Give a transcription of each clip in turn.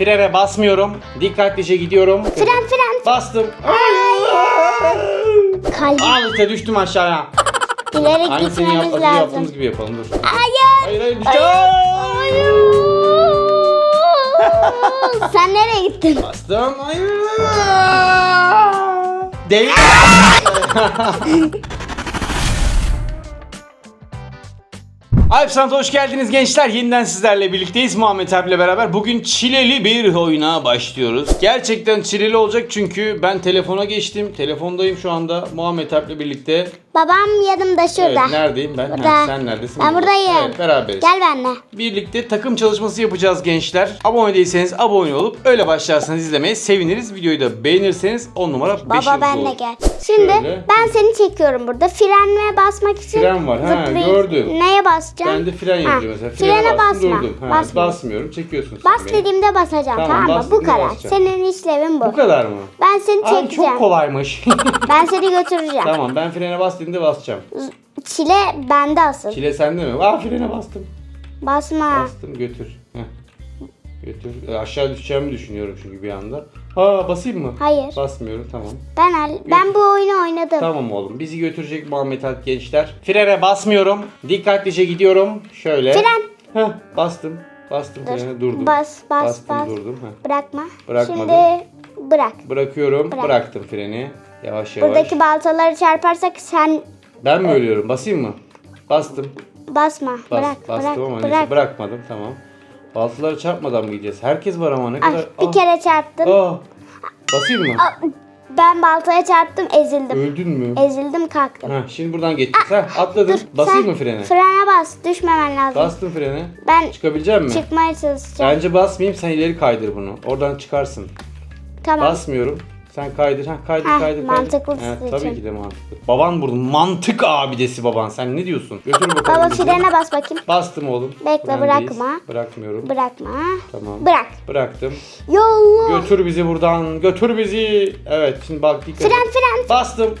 Frene basmıyorum. Dikkatlice gidiyorum. Fren fren. Bastım. Kalbim Al işte düştüm aşağıya. ileri Aynısını yap, gitmemiz lazım. yaptığımız gibi yapalım dur. Hayır. Hayır hayır düşeceğim. Sen nereye gittin? Bastım. Hayır. Alpsant hoş geldiniz gençler. Yeniden sizlerle birlikteyiz Muhammed Alp'le beraber. Bugün çileli bir oyuna başlıyoruz. Gerçekten çileli olacak çünkü ben telefona geçtim. Telefondayım şu anda Muhammed Alp'le birlikte. Babam yanımda şurada. Evet, neredeyim ben? Burada. Ha, sen neredesin? Ben Burada. buradayım. Evet, beraberiz. Gel benimle. Birlikte takım çalışması yapacağız gençler. Abone değilseniz abone olup öyle başlarsanız izlemeye seviniriz. Videoyu da beğenirseniz 10 numara 5 Baba benle gel. Şimdi Şöyle. ben seni çekiyorum burada. Frenle basmak için Fren var, ha, zıplayayım. gördüm. Neye basacağım? Ben de fren Ha, yazıyor mesela. Frene, Frene bastım basma. durdum. Ha, Basma. basmıyorum. Çekiyorsun sen Bas beni. dediğimde basacağım Tamam, tamam, mı? Bu kadar. basacağım. Senin işlevin bu. Bu kadar mı? Ben seni Abi çekeceğim. çok kolaymış. Ben seni götüreceğim. tamam ben frene bas dediğinde basacağım. Çile bende asıl. Çile sende mi? Aa frene bastım. Basma. Bastım götür. Heh. Götür. E, aşağı düşeceğimi düşünüyorum çünkü bir anda. Ha basayım mı? Hayır. Basmıyorum tamam. Ben hal- ben bu oyunu oynadım. Tamam oğlum. Bizi götürecek Muhammed Alp gençler. Frene basmıyorum. Dikkatlice gidiyorum. Şöyle. Fren. Heh, bastım. Bastım Dur. frene durdum. Bas bas Bastım bas. durdum. Heh. Bırakma. Bırakmadım. Şimdi bırak. Bırakıyorum. Bırak. Bıraktım freni. Yavaş yavaş. Buradaki baltaları çarparsak sen Ben mi ölüyorum? Basayım mı? Bastım. basma. Bas, bırak bastım bırak ama neyse bırak. bırakmadım tamam. Baltaları çarpmadan mı gideceğiz? Herkes var ama ne Ay, kadar... bir Ah, kere çarptın. ah. Basayım mı? Ben baltaya çarptım ezildim. Öldün mü? Ezildim kalktım. Ha, şimdi buradan geçeceğiz. Ha, atladın. Dur, Basayım mı frene? Frene bas. Düşmemen lazım. Bastım frene. Ben Çıkabilecek misin? çıkmaya çalışacağım. Bence basmayayım sen ileri kaydır bunu. Oradan çıkarsın. tamam. Basmıyorum. Sen kaydır. Ha, kaydır Heh, kaydır kaydır. mantıklı Evet, tabii ki de mantıklı. Baban burada. Mantık abidesi baban. Sen ne diyorsun? Götür bakalım. Baba bizi. frene bas bakayım. Bastım oğlum. Bekle, Frendeyiz. bırakma. Bırakmıyorum. Bırakma. Tamam. Bırak. Bıraktım. Yolla. Götür bizi buradan. Götür bizi. Evet şimdi bak dikkat et. Fren fren. Bastım.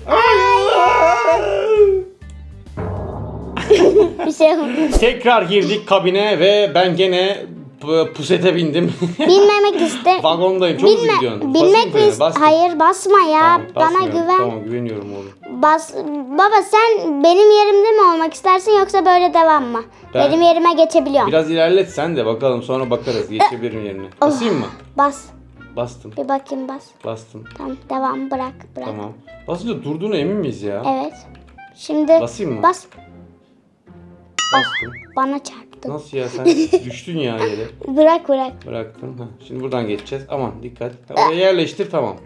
Bir şey olmadı. Tekrar girdik kabine ve ben gene pusete bindim. Binmemek iste. Vagondayım. Çok hızlı gidiyorsun. bilmek Basayım frene, mi? bastım. Hayır basma ya. Tamam, Bana güven. Tamam güveniyorum oğlum. Bas. Baba sen benim yerimde mi olmak istersin yoksa böyle devam mı? Ben- Benim yerime geçebiliyorum. Biraz ilerlet sen de bakalım sonra bakarız geçebilirim yerine. Oh. Basayım mı? Bas. Bastım. Bir bakayım bas. Bastım. Tamam devam bırak bırak. Tamam. Basınca durduğuna emin miyiz ya? Evet. Şimdi Basayım mı? bas. Bastım. Bana çarptın. Nasıl ya sen düştün ya yere. Bırak bırak. Bıraktım. Ha, şimdi buradan geçeceğiz. Aman dikkat. Ha, Oraya yerleştir tamam.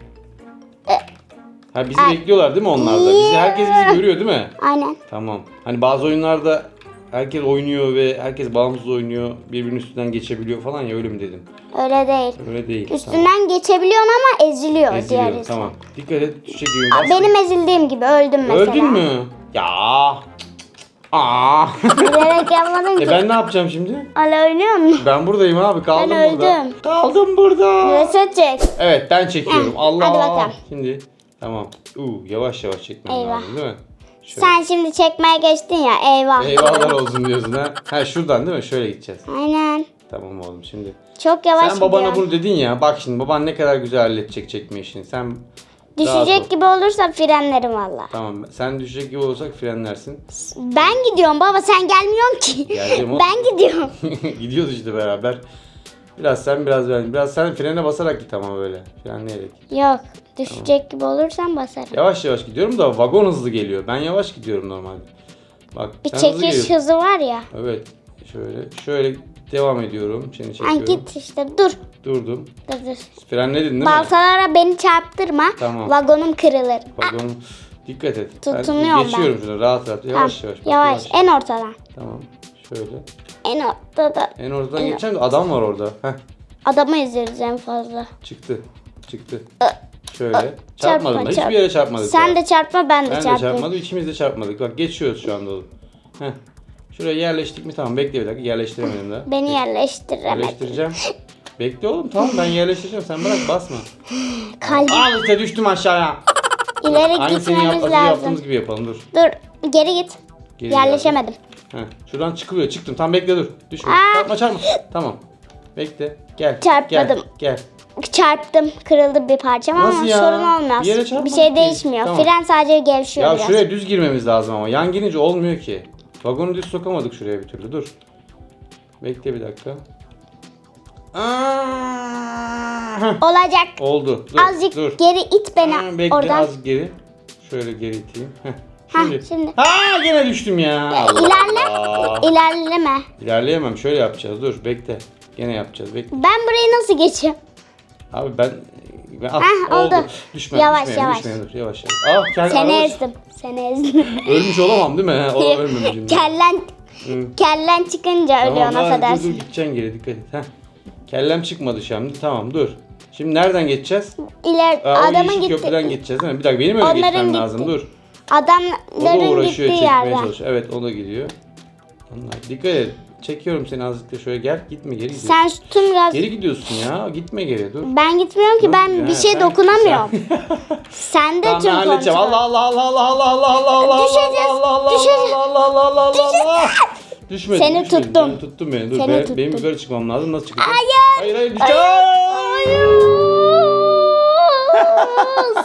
Ha bizi bekliyorlar değil mi onlar da? Bizi herkes bizi görüyor değil mi? Aynen. Tamam. Hani bazı oyunlarda herkes oynuyor ve herkes bağımsız oynuyor. Birbirinin üstünden geçebiliyor falan ya öyle mi dedim? Öyle değil. Öyle değil. Üstünden geçebiliyorsun ama eziliyor Tamam. Diğer tamam. Dikkat et düşecek gibi. Benim ezildiğim gibi öldüm mesela. Öldün mü? Ya. Aa. Bilerek yapmadım e ki. ben ne yapacağım şimdi? Hala oynuyor musun? Ben buradayım abi. Kaldım Ben burada. öldüm. Kaldım burada. Reset çek. Evet ben çekiyorum. Heh, Allah. hadi bakalım. Şimdi tamam. Uu, yavaş yavaş çekmem Eyvah. lazım değil mi? Şöyle. Sen şimdi çekmeye geçtin ya eyvah. Eyvahlar olsun diyorsun ha. Ha şuradan değil mi? Şöyle gideceğiz. Aynen. Tamam oğlum şimdi. Çok yavaş Sen babana gidiyor. bunu dedin ya. Bak şimdi baban ne kadar güzel halledecek çekme işini. Sen rahat ol. Düşecek gibi olursa frenlerim valla. Tamam. Sen düşecek gibi olursak frenlersin. Ben gidiyorum baba sen gelmiyorsun ki. Geleceğim ben gidiyorum. Gidiyoruz işte beraber. Biraz sen biraz ben. Biraz sen frene basarak git ama böyle. Frenleyerek. Yok düşecek gibi olursan basarım. Yavaş yavaş gidiyorum da vagon hızlı geliyor. Ben yavaş gidiyorum normalde. Bak Bir sen hızlı çekiş geliyorsun. hızı var ya. Evet. Şöyle şöyle devam ediyorum. Seni Ay çekiyorum. git işte dur. Durdum. Dur dur. Frenledin değil mi? Baltalara beni çarptırma. Tamam. Vagonum kırılır. Vagon dikkat et. Tutunuyorum ben. geçiyorum şunu rahat rahat. Yavaş yavaş. bak, yavaş. En ortadan. Tamam. Şöyle. En ortada. En oradan geçeceğim de adam var orada. Heh. Adamı izleriz en fazla. Çıktı. Çıktı. Şöyle. Çarpmadım. Çarpma, Hiçbir çarp. yere çarpmadık. Sen daha. de çarpma ben de ben de çarpayım. çarpmadım. İkimiz de çarpmadık. Bak geçiyoruz şu anda oğlum. Heh. Şuraya yerleştik mi? Tamam bekle bir dakika. Yerleştiremedim daha. Beni yerleştiremedim. Yerleştireceğim. Bekle oğlum tamam ben yerleştireceğim. Sen bırak basma. Kalbim Al işte düştüm aşağıya. ileri yap, gitmemiz az önce lazım. yaptığımız gibi yapalım dur. Dur geri git. Geri Yerleşemedim. Heh, şuradan çıkılıyor. Çıktım. Tam bekle dur. Düşme. Aa. Çarpma çarpma. Tamam. Bekle. Gel. Çarpmadım. Gel. Gel. Çarptım. Kırıldı bir parçam ama ya? sorun olmaz. Bir yere Bir, şey değişmiyor. Tamam. Fren sadece gevşiyor Ya biraz. şuraya düz girmemiz lazım ama. Yan girince olmuyor ki. Vagonu düz sokamadık şuraya bir türlü. Dur. Bekle bir dakika. Aa, heh, Olacak. Oldu. Dur, Azıcık dur. geri it beni Ha, bekle oradan. az geri. Şöyle geri iteyim. Heh. Şimdi. şimdi. Ha gene düştüm ya. Allah İlerle. Allah. İlerleme. İlerleyemem. Şöyle yapacağız. Dur bekle. Gene yapacağız. Bekle. Ben burayı nasıl geçeyim? Abi ben ben ah, Hah, oldu. Düşme, Yavaş, düşmeyelim, yavaş. düşmeyelim. Dur, yavaş yavaş. Ah, kendi Seni araç- ezdim. Seni ezdim. Ölmüş olamam değil mi? O ölmemişim. Kellen Hı. kellen çıkınca Tamam, ölüyorsun ha, dur, dur affedersin. gideceksin geri dikkat et. Heh. Kellem çıkmadı şimdi. Tamam dur. Şimdi nereden geçeceğiz? İler Aa, adamın yeşil köprüden gitti. geçeceğiz değil mi? Bir dakika benim öyle Onların geçmem gitti. lazım. Dur. O da Adamların uğraşıyor gittiği yerden. çalışıyor. Evet o da gidiyor. Onlar. Dikkat et. Çekiyorum seni azıcık da şöyle gel. Gitme geri gidiyorsun. Sen tüm gaz... Geri gidiyorsun ya. Gitme geri dur. Ben gitmiyorum ki Dur ben bir şey sen- dokunamıyorum. Sen de Tamam ben tüm halledeceğim. kontrol. Allah Allah Allah Allah Allah Allah Allah Allah Düşeceğiz, Allah Allah düşeceğiz. Allah Allah Allah Allah Allah Düşmedim. Seni düşmedim. tuttum. Sen tuttun beni. Dur Seni be- tuttum. benim yukarı çıkmam lazım. Nasıl çıkacağım? Hayır. Hayır hayır düşeceğim.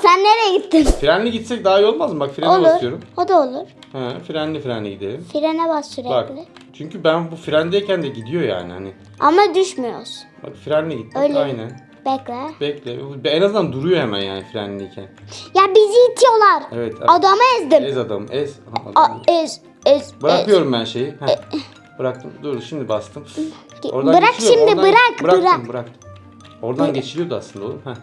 Sen nereye gittin? Frenli gitsek daha iyi olmaz mı? Bak frene Olur. basıyorum. O da olur. Ha, frenli frenli gidelim. Frene bas sürekli. Bak. Çünkü ben bu frendeyken de gidiyor yani hani. Ama düşmüyoruz. Bak frenli gittik Öyle. aynen. Bekle. Bekle. En azından duruyor hemen yani frenliyken. Ya bizi itiyorlar. Evet. evet. Adamı ezdim. Ez adam ez. Aha, A, adam. ez, ez, ez. Bırakıyorum ben şeyi. Heh. Bıraktım. Dur şimdi bastım. Oradan Bırak geçiliyor, şimdi oradan- bırak bıraktım, bırak. Bıraktım Oradan geçiliyordu aslında oğlum. Heh.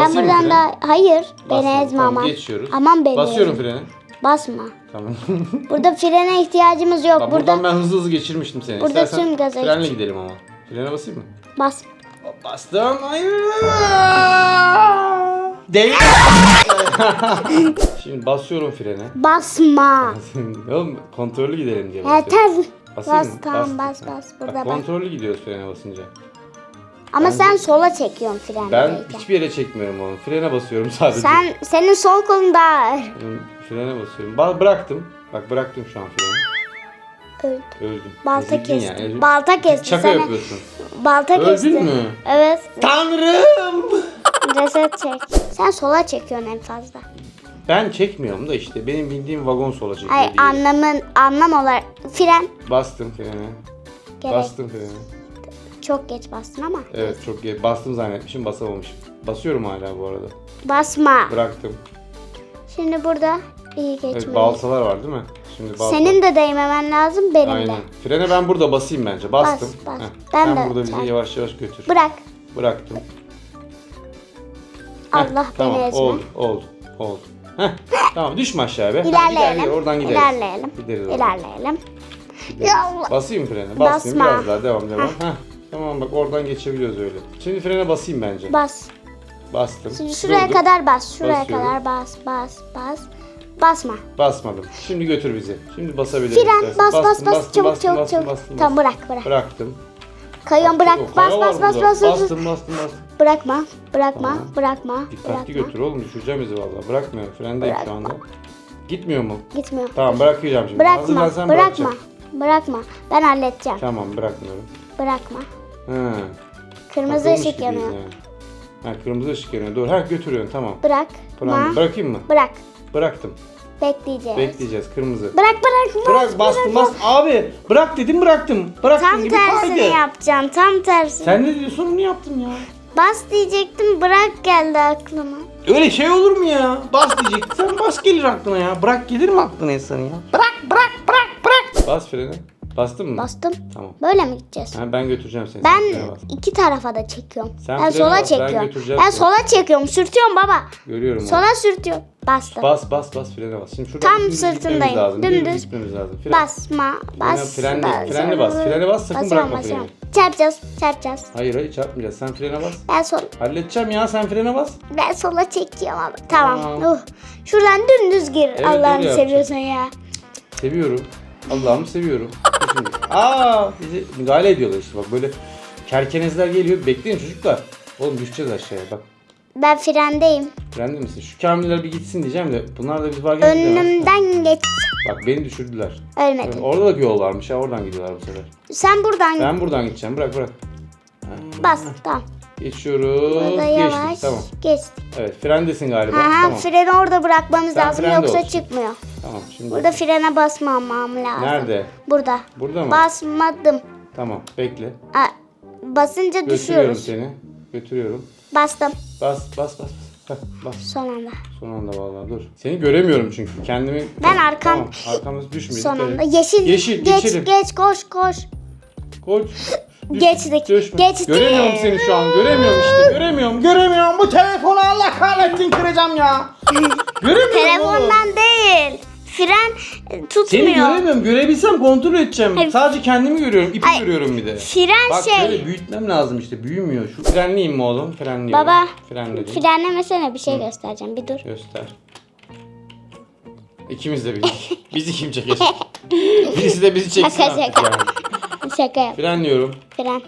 Ben Basayım buradan da hayır Basmadım, beni ezme tamam, aman. Geçiyoruz. Aman beni Basıyorum ezme. frene. Basma. Tamam. Burada frene ihtiyacımız yok. Bak, Burada buradan ben hızlı hızlı geçirmiştim seni. Burada İstersen tüm gaza frenle geç. gidelim ama. Frene basayım mı? bas. Bastım. Hayır. Değil. Şimdi basıyorum frene. Basma. Oğlum kontrollü gidelim diye basıyorum. Yeter. Basayım Bas mı? tamam bas bas. Bak, Burada bas. kontrollü gidiyoruz frene basınca. Ama sen sola çekiyorsun frendeyken. Ben hiçbir yere çekmiyorum oğlum. Frene basıyorum sadece. Sen senin sol kolun daha ağır. Frene basıyorum. Ba- bıraktım. Bak bıraktım şu an freni. Öldü. Öldüm. Balta Ezildin kesti. yani. Balta kesti Şaka seni. yapıyorsun. Balta Öldün kesti. mü? Evet. Tanrım! Reset çek. Sen sola çekiyorsun en fazla. Ben çekmiyorum da işte benim bildiğim vagon sola çekiyor Ay anlamın anlam olarak fren Bastım frene. gerek. Bastım frene. Çok geç bastın ama. Evet çok iyi. Bastım zannetmişim basamamışım. Basıyorum hala bu arada. Basma. Bıraktım. Şimdi burada iyi Evet geçmeli. baltalar var değil mi? Şimdi balta. Senin de değmemen lazım benim de. Aynen. Frene ben burada basayım bence. Bastım. Bas, bas. Heh. Ben Sen de burada bizi yavaş yavaş götür. Bırak. Bıraktım. Heh, Allah tamam, beni ezme. oldu, oldu, oldu. Heh, tamam düşme aşağı be. İlerleyelim. gider, oradan gideriz. İlerleyelim. Gideriz oradan. İlerleyelim. Ya Allah. Basayım frene. Basmayayım Basma. biraz daha devam devam. Heh. Tamam bak oradan geçebiliyoruz öyle. Şimdi frene basayım bence. Bas. Bastım. Şimdi şuraya Durdum. kadar bas. Şuraya Basıyorum. kadar bas. Bas. Bas. Basma. Basmadım. Şimdi götür bizi. Şimdi basabilirim. Fren bas bas bas. Çabuk çabuk çabuk. Tamam bırak bırak. Bıraktım. Kayıyorsun bırak. Bas kaya bas var bas burada. bas. bas. Bastım bastım bastım. Bırakma. Bırakma. Tamam. Bırakma. Dikkatli Bırakma. götür oğlum düşüreceğim bizi valla. Bırakmıyorum. Frendeyim şu anda. Gitmiyor mu? Gitmiyor. Tamam bırakacağım şimdi. Bırakma. Hazırlansan Bırakma. bırakacağım. Bırakma. Ben halledeceğim. Tamam bırakmıyorum. Bırakma. Kırmızı takılmış ışık gibiyiz yanıyor. yani. Ha kırmızı ışık yanıyor. Doğru. Ha götürüyorsun tamam. Bırak. Tamam. Bırakayım mı? Bırak. Bıraktım. Bekleyeceğiz. Bekleyeceğiz kırmızı. Bırak bırak. Bırak bastım bas. Abi bırak dedim bıraktım. Bıraktım Tam gibi tersini kaydı. yapacağım. Tam tersini. Sen ne diyorsun onu yaptım ya. Bas diyecektim. Bırak geldi aklıma. Öyle şey olur mu ya? Bas diyecektin. Sen bas gelir aklına ya. Bırak gelir mi aklına insanın ya? Bırak bırak bırak bırak. Bas freni. Bastın mı? Bastım. Tamam. Böyle mi gideceğiz? Ha, ben götüreceğim seni. Ben iki tarafa da çekiyorum. Sen ben sola bas, ben çekiyorum. Ben seni. sola çekiyorum. Sürtüyorum baba. Görüyorum onu. Sola sürtüyorum. Bastım. Bas bas bas frene bas. Şimdi şuradan Tam sırtındayım. Lazım. Dümdüz. gitmemiz lazım. Fren. Basma. Bas. Frenle, bas. frenle bas. Frene bas sakın Basıyorum, bırakma basıyorum. freni. Çarpacağız. Çarpacağız. Hayır hayır çarpmayacağız. Sen frene bas. Ben sol Halledeceğim ya sen frene bas. ben sola çekiyorum abi. Tamam. Tamam. Uh. Şuradan dümdüz gir. öyle Allah'ını seviyorsan ya. Seviyorum. Allah'ımı seviyorum. Şimdi. Aa bizi müdahale ediyorlar işte bak böyle kerkenezler geliyor. Bekleyin çocuklar. Oğlum düşeceğiz aşağıya bak. Ben frendeyim. Frende misin? Şu kamiller bir gitsin diyeceğim de bunlar da biz gidiyorlar. Önümden geç. Bak beni düşürdüler. Ölmedin. Orada da bir yol varmış ya oradan gidiyorlar bu sefer. Sen buradan Ben buradan gideceğim bırak bırak. Bas tamam. Geçiyoruz. Burada Geçtik yavaş. tamam. Geçtik. Evet frendesin galiba. Ha, tamam. freni orada bırakmamız Sen lazım frende yoksa olsun. çıkmıyor. Tamam şimdi. Burada frene basmamam lazım. Nerede? Burada. Burada mı? Basmadım. Tamam bekle. Aa, basınca Götürüyorum düşüyoruz. seni. Götürüyorum. Bastım Bas bas bas. Heh, bas. son anda. Son anda vallahi dur. Seni göremiyorum çünkü. Kendimi... Ben arkam- Tamam, arkamız düşmüyor. Son anda. Yeşil. Yeşil, geç geçelim. geç koş koş. Koç. Düş- Geçtik, düşme. geçtik. Göremiyorum seni şu an. Göremiyorum işte. Göremiyorum. Göremiyorum. Bu telefonu Allah kahretsin kıracağım ya. Göremiyorum oğlum. Telefondan değil. Fren e, tutmuyor. Seni göremiyorum. Görebilsem kontrol edeceğim. Hayır. Sadece kendimi görüyorum. İpi Ay, görüyorum bir de. fren Bak şey. şöyle büyütmem lazım işte. Büyümüyor. Şu frenleyeyim mi oğlum? Frenliyorum. Baba. Frenledim. Frenlemesene bir şey göstereceğim. Bir dur. Göster. İkimiz de bildik. Bizi kim çekecek? Birisi de bizi çeksin Şaka, şaka. yani. Şaka yap. Frenliyorum. Fren.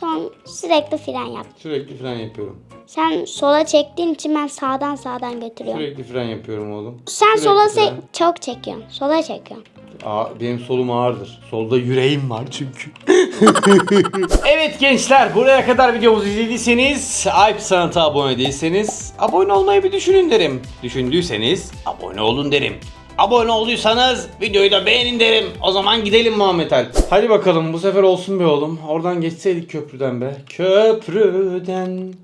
Son sürekli fren yap. Sürekli fren yapıyorum. Sen sola çektiğin için ben sağdan sağdan götürüyorum. Sürekli fren yapıyorum oğlum. Sen Sürekli sola fren. se- çok çekiyorsun. Sola çekiyorsun. Aa, benim solum ağırdır. Solda yüreğim var çünkü. evet gençler buraya kadar videomuzu izlediyseniz Alp Sanat'a abone değilseniz abone olmayı bir düşünün derim. Düşündüyseniz abone olun derim. Abone olduysanız videoyu da beğenin derim. O zaman gidelim Muhammed Alp. Hadi bakalım bu sefer olsun be oğlum. Oradan geçseydik köprüden be. Köprüden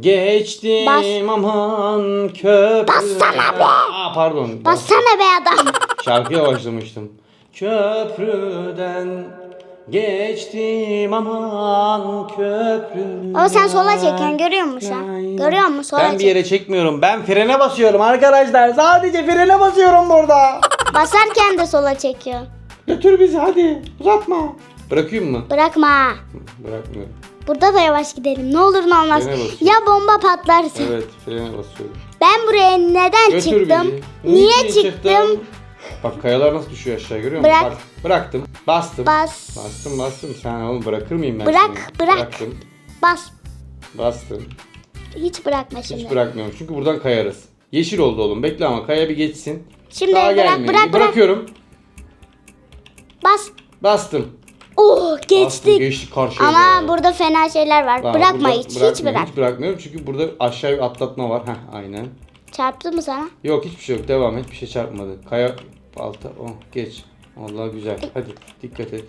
geçtim Bas. aman köprüden. Bassana be. Aa, pardon. Bas- Bassana be adam. Şarkıya başlamıştım. Köprüden geçtim aman köprü. Ama sen sola çekiyorsun görüyor musun? Görüyor musun? Sola Ben bir yere çekmiyorum. Ben frene basıyorum arkadaşlar. Sadece frene basıyorum burada. Basarken de sola çekiyor. Götür bizi hadi. Uzatma. Bırakayım mı? Bırakma. Bırakmıyorum. Burada da yavaş gidelim. Ne olur ne olmaz. Frene basıyorum. Ya bomba patlarsa. Evet frene basıyorum. Ben buraya neden Götür çıktım? bizi. Niye çıktım? Bak kayalar nasıl düşüyor aşağı görüyor musun? Bırak. Bak, bıraktım. Bastım. Bas. Bastım bastım. Sen oğlum bırakır mıyım ben Bırak, seni? bırak. Bıraktım. Bas. Bastım. Hiç bırakma şimdi. Hiç bırakmıyorum çünkü buradan kayarız. Yeşil oldu oğlum. Bekle ama kaya bir geçsin. Şimdi Daha bırak, bırak, bırak. Bırakıyorum. Bas. Bastım. Oh geçtik. Geçtik karşıya. Ama doğru. burada fena şeyler var. Tamam, bırakma burada hiç. Hiç bırakmıyorum. bırak. Hiç bırakmıyorum çünkü burada aşağı bir atlatma var. Heh aynen. Çarptı mı sana? Yok hiçbir şey yok. Devam et. Bir şey çarpmadı. Kaya alta. Oh geç. Allah güzel. Hadi dikkat et.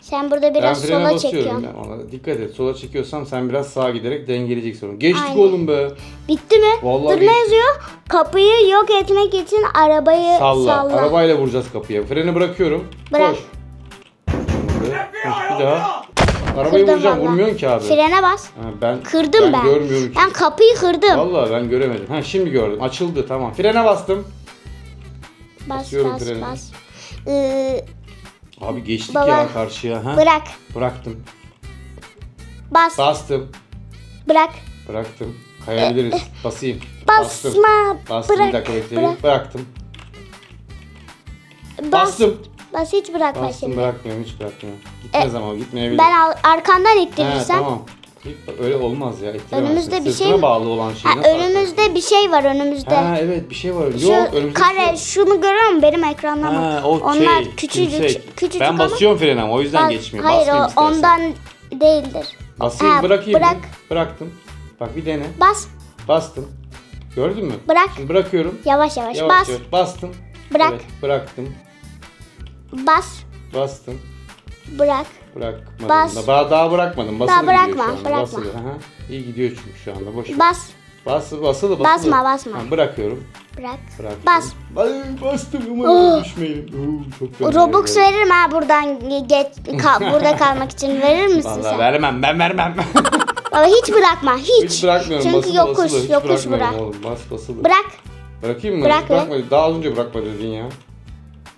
Sen burada biraz ben frene sola basıyorum. çekiyorsun. Ben. Vallahi dikkat et. Sola çekiyorsam sen biraz sağa giderek dengeleyeceksin onu. Geçtik Aynen. oğlum be. Bitti mi? Vallahi Dur ne geçtik. yazıyor? Kapıyı yok etmek için arabayı Salla. salla. Arabayla vuracağız kapıya. Freni bırakıyorum. Bırak. Koş. Bir daha. Arabayı Kırdım vuracağım. vallahi. Vurmuyorsun ki abi. Frene bas. Ha, ben Kırdım ben. görmüyorum ki. Ben kapıyı kırdım. Vallahi ben göremedim. Ha şimdi gördüm. Açıldı tamam. Frene bastım. Bas basıyorum bas frene. bas. Ee, Abi geçtik Baba. ya karşıya. Ha? bırak. Bıraktım. Bas. Bastım. Bırak. Bıraktım. Kayabiliriz. Basayım. Bastım. Basma. Bastım bırak. bir dakika bekleyin. Bırak. Bıraktım. Bas. Bastım. Bas hiç bırakma Bastım şimdi. bırakmıyorum hiç bırakmıyorum. Gitmez ama gitmeyebilir. Ben al- arkandan He ittirirsem. tamam. Öyle olmaz ya. ittiremezsin. Önümüzde bir Sırtına şey mi? bağlı olan şey. Ha, nasıl önümüzde bir şey var önümüzde. Ha evet bir şey var. Şu Yok önümüzde bir şey kare yok. şunu görüyor musun benim ekrandan? Ha, bak. o Onlar şey, küçücük tümsek. küçücük Ben ama. basıyorum frene ama o yüzden Bas- geçmiyor. Hayır Basmayayım o istersen. ondan değildir. Basayım Ha, bırakayım. bırak. Bıraktım. Bak bir dene. Bas. Bastım. Gördün mü? Bırak. Şimdi bırakıyorum. Yavaş yavaş. Yavaş bas. yavaş. Bastım. Bırak. Evet, bıraktım. Bas. Bastım. Bırak. Bırakmadım. Bas. Daha, daha bırakmadım. Basılı Daha gidiyor bırakma, şu anda. bırakma. Basılı. Aha. İyi gidiyor çünkü şu anda. Boş ver. Bas. Basılı basılı. Basma, basma. Ha, bırakıyorum. Bırak. Bıraktım. Bas. Ay, bastım umarım düşmeyin. Oo, çok Robux geldi. veririm ha buradan geç ka- burada kalmak için verir misin Vallahi sen? vermem ben vermem. Baba hiç bırakma hiç. hiç bırakmıyorum. Çünkü basılı yokuş basılı. Yokuş bırak. oğlum. Bas basılı. Bırak. Bırakayım mı? Bırak bırakma. Daha az önce bırakma dedin ya.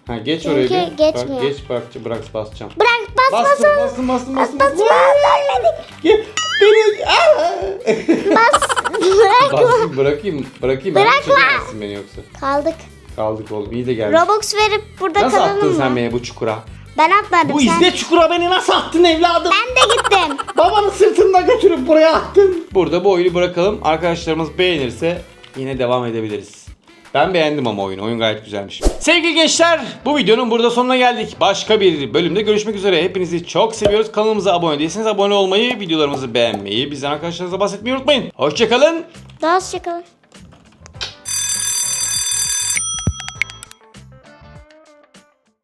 Ha geç Çünkü oraya. bir. geçmiyor. Bak, geç bırak, bırak basacağım. Bırak bas Bastım bas. bastım bastım bastım. Bas vermedik. Gel. Beni. Bas. Bırakma. Bastım bırakayım. Bırakayım. ben Bırakma. beni yoksa. Kaldık. Kaldık oğlum. İyi de geldik. Robux verip burada Nasıl kalalım attın mı? sen beni bu çukura? Ben atmadım Bu sen. izle çukura beni nasıl attın evladım? Ben de gittim. Babanın sırtında götürüp buraya attın. Burada bu oyunu bırakalım. Arkadaşlarımız beğenirse yine devam edebiliriz. Ben beğendim ama oyunu. Oyun gayet güzelmiş. Sevgili gençler bu videonun burada sonuna geldik. Başka bir bölümde görüşmek üzere. Hepinizi çok seviyoruz. Kanalımıza abone değilseniz abone olmayı, videolarımızı beğenmeyi, bizden arkadaşlarınıza bahsetmeyi unutmayın. Hoşçakalın. Hoşçakalın.